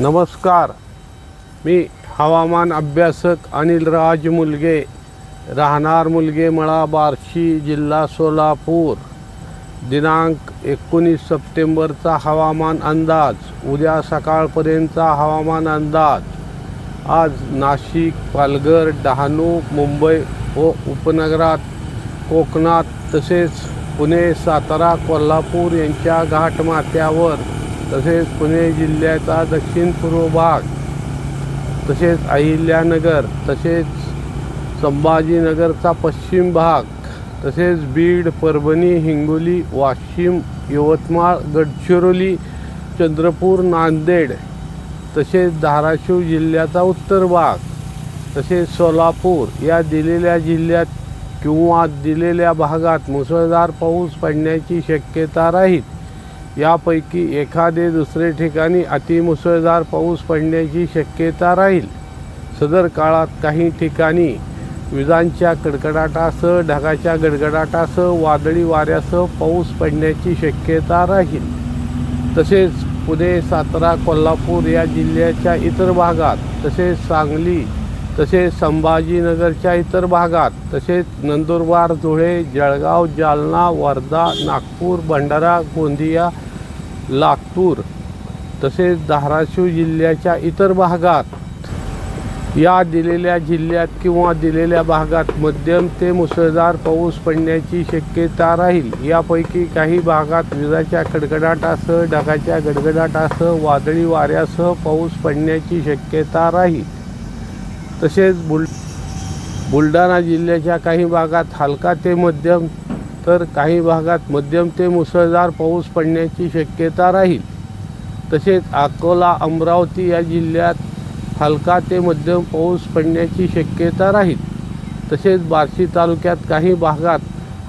नमस्कार. मी हवामान अभ्यासक अनिल राज मुलगे. राहणार मुलगे मळा बार्शी जिल्हा सोलापूर. दिनांक एकोणीस सप्टेंबरचा हवामान अंदाज. उद्या सकाळपर्यंतचा हवामान अंदाज. आज नाशिक पालघर डहाणू मुंबई व उपनगरात कोकणात तसेच पुणे सातारा कोल्हापूर यांच्या घाटमाथ्यावर तसेच पुणे जिल्ह्याचा दक्षिण पूर्व भाग तसेच अहिल्यानगर तसेच संभाजीनगरचा पश्चिम भाग तसेच बीड परभणी हिंगोली वाशिम यवतमाळ गडचिरोली चंद्रपूर नांदेड तसेच धाराशिव जिल्ह्याचा उत्तर भाग तसेच सोलापूर या दिलेल्या जिल्ह्यात किंवा दिलेल्या भागात मुसळधार पाऊस पडण्याची शक्यता राहील. यापैकी एखादे दुसरे ठिकाणी अतिमुसळधार पाऊस पडण्याची शक्यता राहील. सदर काळात काही ठिकाणी विजांच्या कडकडाटासह ढगाच्या गडगडाटासह वादळी वाऱ्यासह पाऊस पडण्याची शक्यता राहील. तसेच पुणे सातारा कोल्हापूर या जिल्ह्याच्या इतर भागात तसेच सांगली तसेच संभाजीनगरच्या इतर भागात तसेच नंदुरबार धुळे जळगाव जालना वर्धा नागपूर भंडारा गोंदिया लातूर तसेच धाराशिव जिल्ह्याच्या इतर भागात या दिलेल्या जिल्ह्यात किंवा दिलेल्या भागात मध्यम ते मुसळधार पाऊस पडण्याची शक्यता राहील. यापैकी काही भागात विजाच्या कडकडाटासह ढगाच्या गडगडाटासह वादळी वाऱ्यासह पाऊस पडण्याची शक्यता राहील. तसेच बुल बुलढाणा जिल्ह्याच्या काही भागात हलका ते मध्यम तर काही भागात मध्यम ते मुसळधार पाऊस पडण्याची शक्यता राहील. तसेच अकोला अमरावती या जिल्ह्यात हलका ते मध्यम पाऊस पडण्याची शक्यता राहील. तसेच बार्शी तालुक्यात काही भागात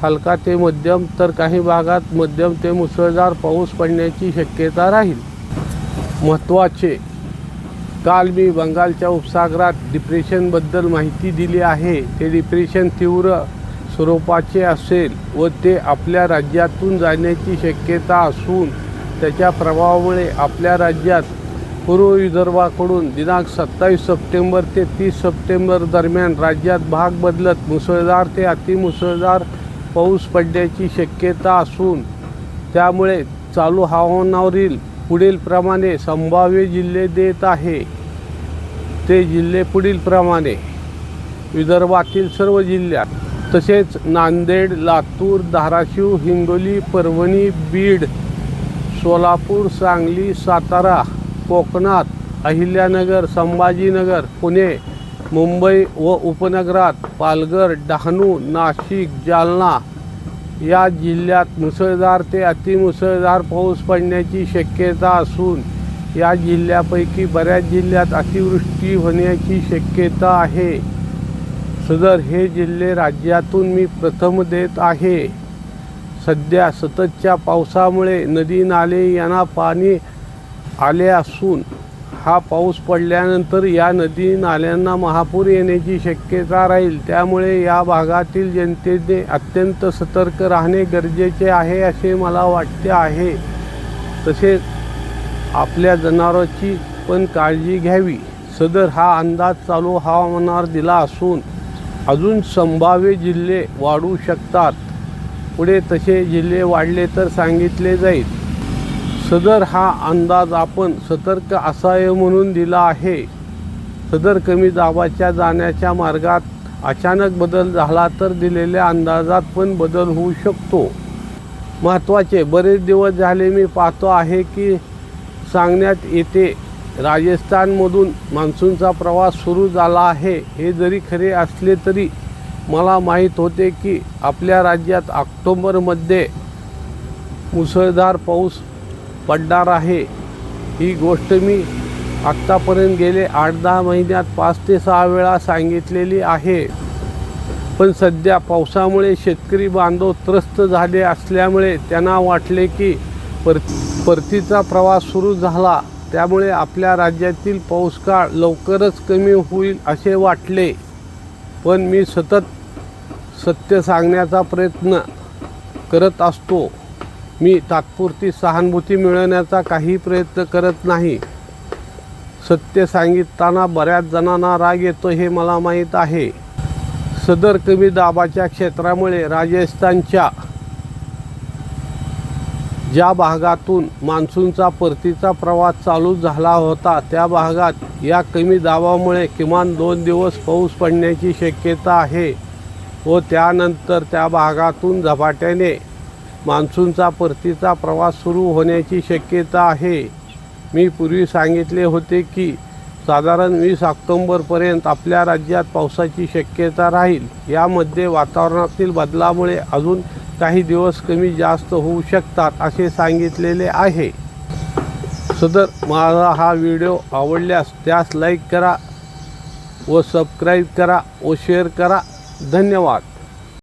हलका ते मध्यम तर काही भागात मध्यम ते मुसळधार पाऊस पडण्याची शक्यता राहील. महत्त्वाचे काल मी बंगालच्या उपसागरात डिप्रेशनबद्दल माहिती दिली आहे. ते डिप्रेशन तीव्र स्वरूपाचे असेल व ते आपल्या राज्यातून जाण्याची शक्यता असून त्याच्या प्रभावामुळे आपल्या राज्यात पूर्व विदर्भाकडून दिनांक सत्तावीस सप्टेंबर ते तीस सप्टेंबर दरम्यान राज्यात भाग बदलत मुसळधार ते अतिमुसळधार पाऊस पडण्याची शक्यता असून त्यामुळे चालू हवामानावरील पुढीलप्रमाणे संभाव्य जिल्हे देत आहे. ते जिल्हे पुढीलप्रमाणे विदर्भातील सर्व जिल्ह्यात. तसेच नांदेड लातूर धाराशिव हिंगोली परभणी बीड सोलापूर सांगली सातारा कोकणात अहिल्यानगर संभाजीनगर पुणे मुंबई व उपनगरात पालघर डहाणू नाशिक जालना या जिल्ह्यात मुसळधार ते अतिमुसळधार पाऊस पडण्याची शक्यता असून या जिल्ह्यापैकी बऱ्याच जिल्ह्यात अतिवृष्टी होण्याची शक्यता आहे. सदर हे जिल्हे राज्यातून मी प्रथम देत आहे. सध्या सततच्या पावसामुळे नदी नाले यांना पाणी आले असून हा पाऊस पडल्यानंतर या नदी नाल्यांना महापूर येण्याची शक्यता राहील. त्यामुळे या भागातील जनतेने अत्यंत सतर्क राहणे गरजेचे आहे असे मला वाटते आहे. तसेच आपल्या जनावरांची पण काळजी घ्यावी. सदर हा अंदाज चालू हवामानावर दिला असून अजून संभाव्य जिल्हे वाढू शकतात. पुढे तसे जिल्हे वाढले तर सांगितले जाईल. सदर हा अंदाज आपण सतर्क असावे म्हणून दिला आहे. सदर कमी दाबाच्या जाण्याच्या मार्गात अचानक बदल झाला तर दिलेल्या अंदाजात पण बदल होऊ शकतो. महत्त्वाचे बरेच दिवस झाले मी पाहतो आहे की सांगण्यात येते राजस्थानमधून मान्सूनचा प्रवास सुरू झाला आहे. हे जरी खरे असले तरी मला माहीत होते की आपल्या राज्यात ऑक्टोबरमध्ये मुसळधार पाऊस पडणार आहे. ही गोष्ट मी आत्तापर्यंत गेले आठ दहा महिन्यात पाच ते सहा वेळा सांगितलेली आहे. पण सध्या पावसामुळे शेतकरी बांधव त्रस्त झाले असल्यामुळे त्यांना वाटले की पर परतीचा प्रवास सुरू झाला. त्यामुळे आपल्या राज्यातील पाऊसकाळ लवकरच कमी होईल असे वाटले. पण मी सतत सत्य सांगण्याचा प्रयत्न करत असतो. मी तात्पुरती सहानुभूती मिळवण्याचा काही प्रयत्न करत नाही. सत्य सांगितताना बऱ्याच जणांना राग येतो हे मला माहीत आहे. सदर कमी दाबाच्या क्षेत्रामुळे राजस्थानच्या ज्या भागातून मान्सूनचा परतीचा प्रवास चालू झाला होता त्या भागात या कमी दाबामुळे किमान दोन दिवस पाऊस पडण्याची शक्यता आहे व त्यानंतर त्या भागातून झपाट्याने मान्सूनचा परतीचा प्रवास सुरू होण्याची शक्यता आहे. मी पूर्वी सांगितले होते की साधारण वीस ऑक्टोंबरपर्यंत आपल्या राज्यात पावसाची शक्यता राहील. यामध्ये वातावरणातील बदलामुळे अजून काही दिवस कमी जास्त होऊ शकतात असे सांगितलेले आहे. सदर माझा हा व्हिडिओ आवडल्यास त्यास लाईक करा व सबस्क्राईब करा व शेअर करा. धन्यवाद.